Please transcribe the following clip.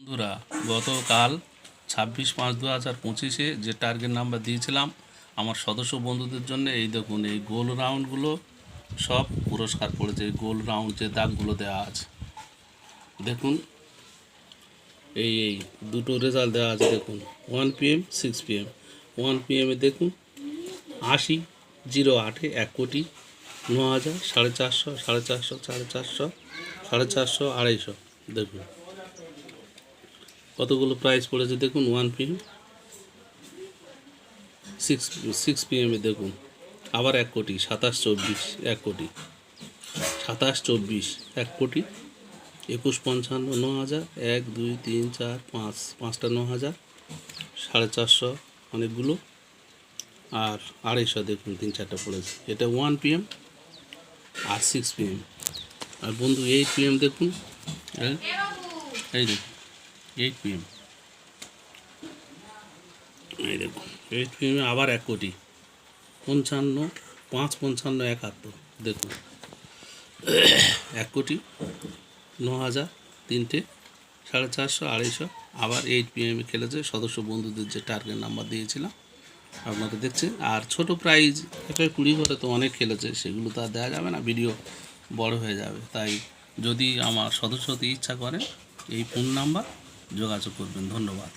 বন্ধুরা, গতকাল ছাব্বিশ পাঁচ দু হাজার পঁচিশে যে টার্গেট নাম্বার দিয়েছিলাম, আমার সদস্য বন্ধুদের জন্য, এই দেখুন, এই গোল রাউন্ডগুলো সব পুরস্কার পড়েছে, এই গোল রাউন্ড যে দাগগুলো দেওয়া আছে। দেখুন, এই এই দুটো রেজাল্ট দেওয়া আছে, দেখুন one PM six PM one পিএমে দেখুন, আশি জিরো আটে এক কোটি, ন হাজার, সাড়ে চারশো সাড়ে চারশো সাড়ে চারশো সাড়ে চারশো, আড়াইশো। দেখুন কতগুলো প্রাইস পড়েছে দেখুন ওয়ান পিএম সিক্স সিক্স দেখুন, আবার এক কোটি, সাতাশ চব্বিশ, এক কোটি, সাতাশ চব্বিশ, এক কোটি, একুশ পঞ্চান্ন, ন হাজার, এক, দুই, তিন, চার, পাঁচ, পাঁচটা ন হাজার, সাড়ে চারশো অনেকগুলো, আর আড়াইশো দেখুন, তিন চারটা পড়েছে, এটা ওয়ান পিএম আর সিক্স পিএম আর বন্ধু এইট পিএম দেখুন হ্যাঁ এই দেখুন এইট পিএম এই দেখুন এইট পিএমে আবার এক কোটি। পঞ্চান্ন, পাঁচ পঞ্চান্ন, একাত্তর দেখুন এক কোটি, ন হাজার, তিনটে, সাড়ে চারশো, আড়াইশো। আবার এইট পিএমে খেলেছে সদস্য বন্ধুদের যে টার্গেট নাম্বার দিয়েছিলাম, আপনারা দেখছেন। আর ছোট প্রাইজ একটা কুড়ি করে তো অনেক খেলেছে, সেগুলো তো আর দেওয়া যাবে না ভিডিও বড় হয়ে যাবে। তাই যদি আমার সদস্য হতে ইচ্ছা করেন এই ফোন নাম্বার যোগাযোগ করবেন। ধন্যবাদ।